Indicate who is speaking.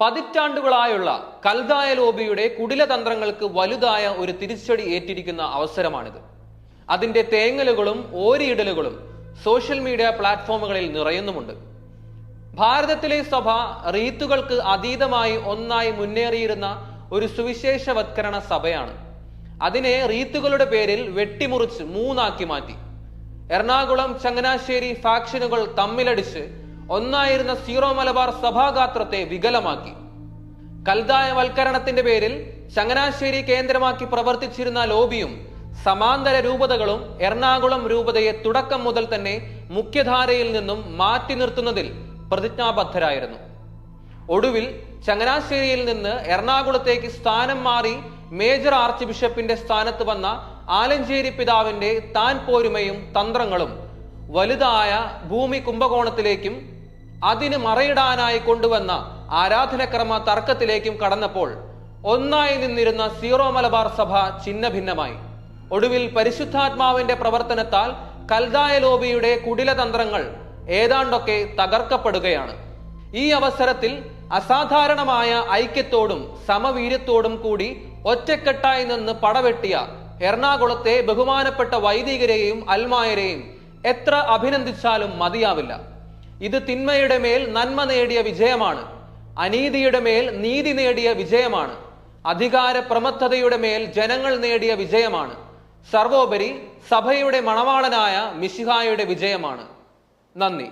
Speaker 1: പതിറ്റാണ്ടുകളായുള്ള കൽദായ ലോബിയുടെ കുടിലതന്ത്രങ്ങൾക്ക് വലുതായ ഒരു തിരിച്ചടി ഏറ്റിരിക്കുന്ന അവസരമാണിത്. അതിന്റെ തേങ്ങലുകളും ഓരിയിടലുകളും സോഷ്യൽ മീഡിയ പ്ലാറ്റ്ഫോമുകളിൽ നിറയുന്നുമുണ്ട്. ഭാരതത്തിലെ സഭ റീത്തുകൾക്ക് അതീതമായി ഒന്നായി മുന്നേറിയിരുന്ന ഒരു സുവിശേഷവത്കരണ സഭയാണ്. അതിനെ റീത്തുകളുടെ പേരിൽ വെട്ടിമുറിച്ച് മൂന്നാക്കി മാറ്റി. എറണാകുളം ചങ്ങനാശ്ശേരി ഫാക്ഷനുകൾ തമ്മിലടിച്ച് ഒന്നായിരുന്ന സീറോ മലബാർ സഭാഗാത്രത്തെ വികലമാക്കി. കൽതായ വൽക്കരണത്തിന്റെ പേരിൽ ചങ്ങനാശ്ശേരി കേന്ദ്രമാക്കി പ്രവർത്തിച്ചിരുന്ന ലോബിയും സമാന്തര രൂപതകളും എറണാകുളം രൂപതയെ തുടക്കം മുതൽ തന്നെ മുഖ്യധാരയിൽ നിന്നും മാറ്റി നിർത്തുന്നതിൽ പ്രതിജ്ഞാബദ്ധരായിരുന്നു. ഒടുവിൽ ചങ്ങനാശ്ശേരിയിൽ നിന്ന് എറണാകുളത്തേക്ക് സ്ഥാനം മാറി മേജർ ആർച്ച് ബിഷപ്പിന്റെ സ്ഥാനത്ത് വന്ന ആലഞ്ചേരി പിതാവിന്റെ താൻ പോരുമയും തന്ത്രങ്ങളും വലുതായ ഭൂമി കുംഭകോണത്തിലേക്കും അതിന് മറയിടാനായി കൊണ്ടുവന്ന ആരാധനക്രമ തർക്കത്തിലേക്കും കടന്നപ്പോൾ ഒന്നായി നിന്നിരുന്ന സീറോ മലബാർ സഭ ചിന്ന ഭിന്നമായി ഒടുവിൽ പരിശുദ്ധാത്മാവിന്റെ പ്രവർത്തനത്താൽ കൽദായ ലോബിയുടെ കുടിലതന്ത്രങ്ങൾ ഏതാണ്ടൊക്കെ തകർക്കപ്പെടുകയാണ്. ഈ അവസരത്തിൽ അസാധാരണമായ ഐക്യത്തോടും സമവീര്യത്തോടും കൂടി ഒറ്റക്കെട്ടായി നിന്ന് പടവെട്ടിയ എറണാകുളത്തെ ബഹുമാനപ്പെട്ട വൈദികരെയും അൽമായരെയും എത്ര അഭിനന്ദിച്ചാലും മതിയാവില്ല. ഇത് തിന്മയുടെ മേൽ നന്മ നേടിയ വിജയമാണ്. അനീതിയുടെ മേൽ നീതി നേടിയ വിജയമാണ്. അധികാര പ്രമത്തതയുടെ മേൽ ജനങ്ങൾ നേടിയ വിജയമാണ്. സർവോപരി സഭയുടെ മണവാളനായ മിശിഹായുടെ വിജയമാണ്. നന്ദി.